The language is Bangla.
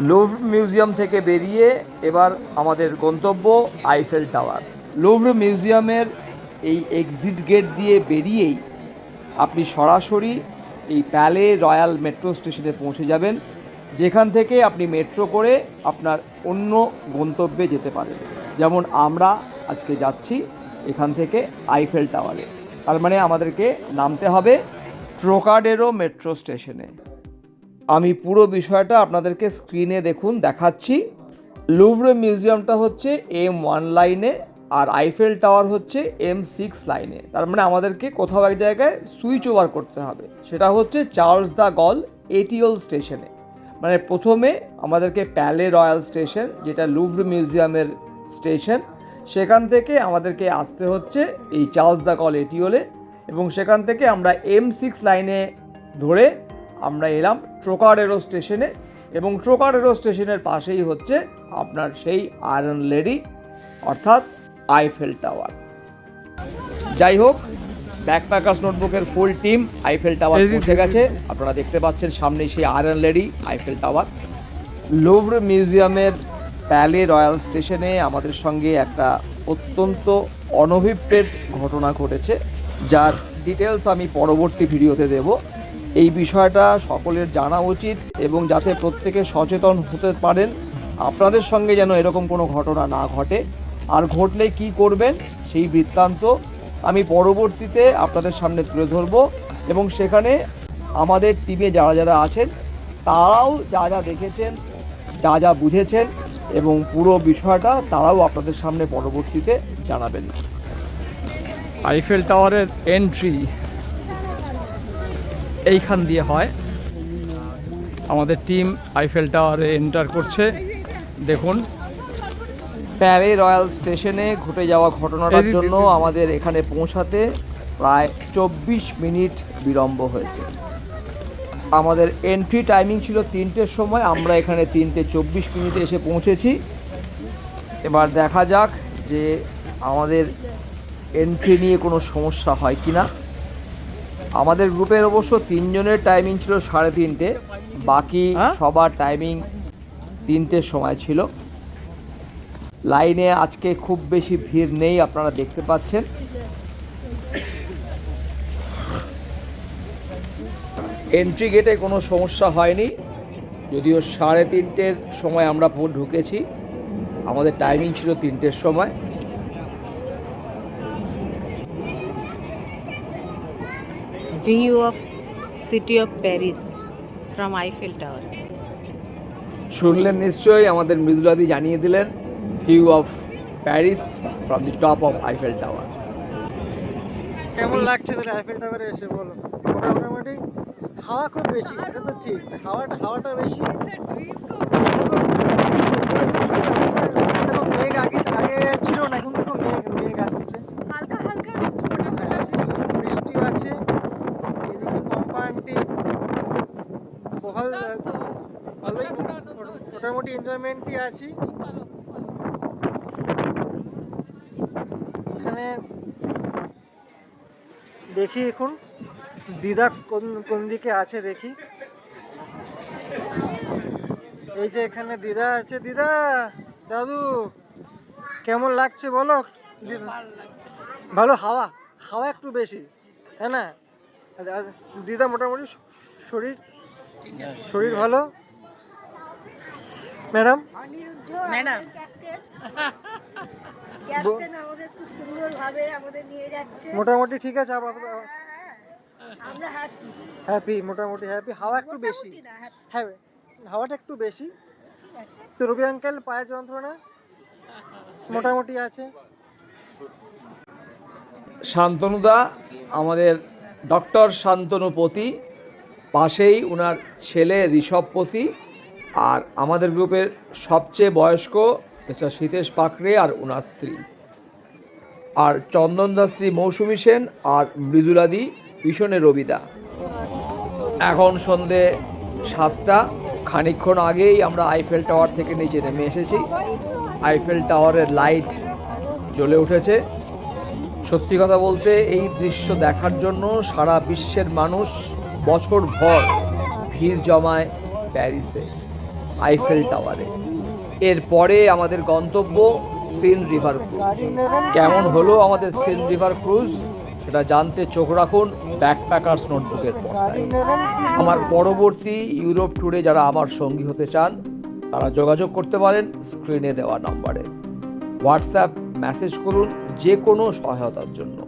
লুভর মিউজিয়াম থেকে বেরিয়ে এবার আমাদের গন্তব্য আইফেল টাওয়ার লুভর মিউজিয়ামের এই এক্সিট গেট দিয়ে বেরিয়েই আপনি সরাসরি এই প্যালে রয়্যাল মেট্রো স্টেশনে পৌঁছে যাবেন, যেখান থেকে আপনি মেট্রো করে আপনার অন্য গন্তব্যে যেতে পারেন যেমন আমরা আজকে যাচ্ছি এখান থেকে আইফেল টাওয়ারে তার মানে আমাদেরকে নামতে হবে ট্রোকাডেরো মেট্রো স্টেশনে আমি পুরো বিষয়টা আপনাদেরকে স্ক্রিনে দেখুন, দেখাচ্ছি। লুভরে মিউজিয়ামটা হচ্ছে এম ওয়ান লাইনে আর আইফেল টাওয়ার হচ্ছে এম সিক্স লাইনে তার মানে আমাদেরকে কোথাও এক জায়গায় সুইচ ওভার করতে হবে। সেটা হচ্ছে চার্লস দ্য গল এটিওল স্টেশনে মানে প্রথমে আমাদেরকে প্যালে রয়্যাল স্টেশন যেটা লুভর মিউজিয়ামের স্টেশন সেখান থেকে আমাদেরকে আসতে হচ্ছে এই চার্লস দ্য গল এটিওলে এবং সেখান থেকে আমরা এম সিক্স লাইনে ধরে আমরা এলাম ট্রোকাডেরো স্টেশনে এবং ট্রোকাডেরো স্টেশনের পাশেই হচ্ছে আপনার সেই আয়রন লেডি অর্থাৎ আইফেল টাওয়ার। যাই হোক ব্যাকপ্যাকার্স নোটবুকের ফুল টিম আইফেল টাওয়ার পৌঁছে গেছে। আপনারা দেখতে পাচ্ছেন সামনেই সেই iron lady Eiffel Tower. Louvre মিউজিয়ামের প্যালে রয়্যাল স্টেশনে আমাদের সঙ্গে একটা অত্যন্ত অনভিপ্রেত ঘটনা ঘটেছে যার ডিটেলস আমি পরবর্তী ভিডিওতে দেব। এই বিষয়টা সকলের জানা উচিত এবং যাতে প্রত্যেকে সচেতন হতে পারেন। আপনাদের সঙ্গে যেন এরকম কোনো ঘটনা না ঘটে। আর ঘটলে কি করবেন সেই বৃত্তান্ত আমি পরবর্তীতে আপনাদের সামনে তুলে ধরবো এবং সেখানে আমাদের টিমে যারা যারা আছেন, তারাও যা যা দেখেছেন, যা যা বুঝেছেন এবং পুরো বিষয়টা তারাও আপনাদের সামনে পরবর্তীতে জানাবেন। আইফেল টাওয়ারের এন্ট্রি এইখান দিয়ে হয়। আমাদের টিম আইফেল টাওয়ারে এন্টার করছে। দেখুন। প্যারে রয়্যাল স্টেশনে ঘটে যাওয়া ঘটনাটার জন্য আমাদের এখানে পৌঁছাতে প্রায় চব্বিশ মিনিট বিলম্ব হয়েছে। আমাদের এন্ট্রি টাইমিং ছিল তিনটের সময় আমরা এখানে তিনটে চব্বিশ মিনিটে এসে পৌঁছেছি। এবার দেখা যাক যে আমাদের এন্ট্রি নিয়ে কোনো সমস্যা হয় কি না আমাদের গ্রুপের অবশ্য তিনজনের টাইমিং ছিল সাড়ে তিনটে। বাকি সবার টাইমিং তিনটের সময় ছিল। লাইনে আজকে খুব বেশি ভিড় নেই আপনারা দেখতে পাচ্ছেন। এন্ট্রি গেটে কোনো সমস্যা হয়নি। যদিও সাড়ে তিনটের সময় আমরা ঢুকেছি। আমাদের টাইমিং ছিল তিনটের সময়। View of city of Paris from Eiffel Tower. শুনলেন নিশ্চয়ই আমাদের মৃদুলাদি জানিয়ে দিলেন view of Paris from the top of Eiffel Tower কেমন লাগছে তাহলে আইফেল টাওয়ারে এসে বলো? মোটামুটি হাওয়া খুব বেশি এটা তো ঠিক। হাওয়াটা হাওয়াটা বেশি। মেঘ আগে আগে ছিল না এখন দেখো মেঘ মেঘ আসছে। মোটামুটি এনজয়মেন্টই আছি। এখানে দেখি এখন দিদা কোন কোন দিকে আছে দেখি। এই যে এখানে দিদা আছে। দিদা দাদু কেমন লাগছে বলো? ভালো হাওয়া হাওয়া একটু বেশি হ্যাঁ না? দিদা মোটামুটি শরীর শরীর ভালো? ম্যাডাম? ম্যাডাম। আমাদের খুব সুন্দরভাবে আমাদের নিয়ে যাচ্ছে। মোটামুটি ঠিক আছে আবার হ্যাঁ, আমরা হ্যাপি হ্যাপি মোটামুটি হ্যাপি হাওয়া একটু বেশি। হ্যাঁ হাওয়াটা একটু বেশি। তো রবি আঙ্কেল পায়ের যন্ত্রণা? মোটামুটি আছে। শান্তনুদা আমাদের ডক্টর শান্তনুপতি পাশেই ওনার ছেলে ঋষভপতি আর আমাদের গ্রুপের সবচেয়ে বয়স্ক মিস্টার সীতেশ পাকড়ে আর ওনার স্ত্রী। আর চন্দনদা স্ত্রী মৌসুমী সেন আর মৃদুলাদি পিছনে রবিদা। এখন সন্ধে সাতটা, খানিকক্ষণ আগেই আমরা আইফেল টাওয়ার থেকে নিচে নেমে এসেছি। আইফেল টাওয়ারের লাইট জ্বলে উঠেছে। সত্যি কথা বলতে এই দৃশ্য দেখার জন্য সারা বিশ্বের মানুষ বছর ভর ভিড় জমায় প্যারিসে। আইফেল টাওয়ারে এরপরে আমাদের গন্তব্য সিন রিভার ক্রুজ কেমন হলো আমাদের সিন রিভার ক্রুজ সেটা জানতে চোখ রাখুন ব্যাকপ্যাকার্স নোটবুকের পর্দায়। আমার পরবর্তী ইউরোপ ট্যুরে যারা আমার সঙ্গী হতে চান, তারা যোগাযোগ করতে পারেন স্ক্রিনে দেওয়া নম্বরে হোয়াটসঅ্যাপ মেসেজ করুন যে কোনো সহায়তার জন্য।